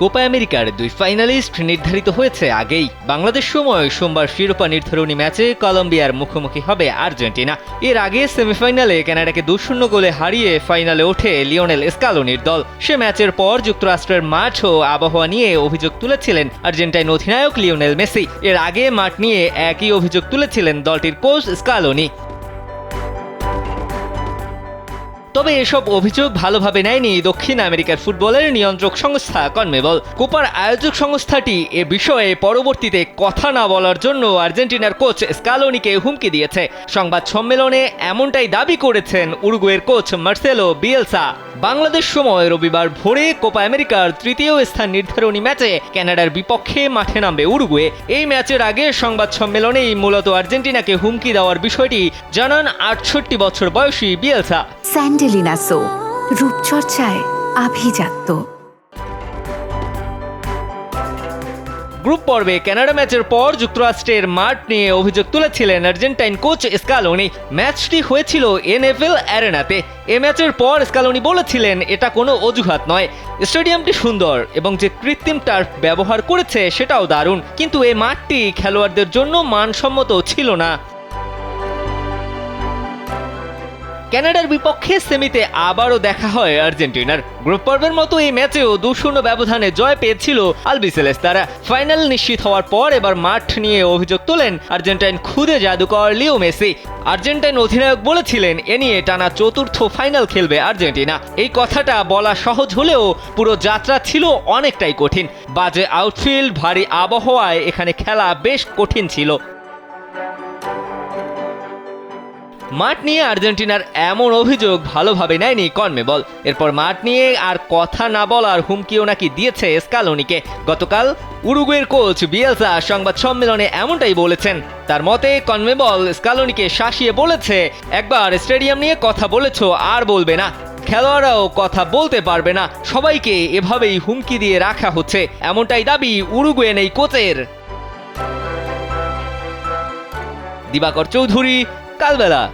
Copa আমেরিকার দুই finalist নির্ধারিত হয়েছে আগেই। বাংলাদেশ সময় সোমবার শিরোপা নির্ধারণী ম্যাচে কলম্বিয়ার মুখোমুখি হবে আর্জেন্টিনা। এর আগে সেমিফাইনালে কানাডাকে দু শূন্য গোলে হারিয়ে ফাইনালে ওঠে লিওনেল স্কালোনির দল। সে ম্যাচের পর যুক্তরাষ্ট্রের মাঠ ও আবহাওয়া নিয়ে অভিযোগ তুলেছিলেন আর্জেন্টাইন অধিনায়ক লিওনেল মেসি। এর আগে মাঠ নিয়ে একই অভিযোগ তুলেছিলেন দলটির কোচ স্কালোনি। তবে এসব অভিযোগ ভালোভাবে নেয়নি দক্ষিণ আমেরিকার ফুটবলের নিয়ন্ত্রক সংস্থা কনমেবল। কোপার আয়োজক সংস্থাটি এ বিষয়ে পরবর্তীতে কথা না বলার জন্য আর্জেন্টিনার কোচ স্কালোনিকে হুমকি দিয়েছে। সংবাদ সম্মেলনে এমনটাই দাবি করেছেন উরুগুয়ের কোচ মার্সেলো বিয়েলসা। বাংলাদেশ সময় রবিবার ভোরে কোপা আমেরিকার তৃতীয় স্থান নির্ধারণী ম্যাচে ক্যানাডার বিপক্ষে মাঠে নামবে উরুগুয়ে। এই ম্যাচের আগে সংবাদ সম্মেলনেই মূলত আর্জেন্টিনাকে হুমকি দেওয়ার বিষয়টি জানান আটষট্টি বছর বয়সী বিয়েলসা। স্যান্ডেলিনাসো রূপচর্চায় আভিজাত্য। গ্রুপ পর্বে কানাডা ম্যাচের পর যুক্তরাষ্ট্রের মাঠ নিয়ে অভিযোগ তুলেছিলেন আর্জেন্টাইন কোচ স্কালোনি। ম্যাচটি হয়েছিল এনএফএল অ্যারেনাতে। এ ম্যাচের পর স্কালোনি বলেছিলেন, এটা কোনো অজুহাত নয়। স্টেডিয়ামটি সুন্দর এবং যে কৃত্রিম টার্ফ ব্যবহার করেছে সেটাও দারুণ। কিন্তু এই মাঠটি খেলোয়াড়দের জন্য মানসম্মত ছিল না। কানাডার বিপক্ষে সেমিতে আবারও দেখা হয় আর্জেন্টিনার। গ্রুপ পর্বের মতো এই ম্যাচেও দু শূন্য ব্যবধানে জয় পেয়েছিল আলবিসেলেস। তারা ফাইনাল নিশ্চিত হওয়ার পর এবার মাঠ নিয়ে অভিযোগ তোলেন আর্জেন্টাইন খুদে জাদুকর লিও মেসি। আর্জেন্টাইন অধিনায়ক বলেছিলেন, এ নিয়ে টানা চতুর্থ ফাইনাল খেলবে আর্জেন্টিনা। এই কথাটা বলা সহজ হলেও পুরো যাত্রা ছিল অনেকটাই কঠিন। বাজে আউটফিল্ড, ভারী আবহাওয়ায় এখানে খেলা বেশ কঠিন ছিল। মাঠ নিয়ে আর্জেন্টিনার এমন অভিযোগ ভালোভাবে নেয়নি কনমেবল এরপর মাঠ নিয়ে আর কথা না বলার হুমকিও নাকি দিয়েছে স্কালোনিকে। গতকাল উরুগুয়ের কোচ বিয়েলসা সংবাদ সম্মেলনে এমনটাই বলেছেন। তার মতে কনমেবল স্কালোনিকে শাসিয়ে বলেছে, একবার স্টেডিয়াম নিয়ে কথা বলেছ, আর বলবে না। খেলোয়াড়রাও কথা বলতে পারবে না। সবাইকে এভাবেই হুমকি দিয়ে রাখা হচ্ছে। এমনটাই দাবি উরুগুয়েন এই কোচের। দিবাকর চৌধুরী, কালবেলা।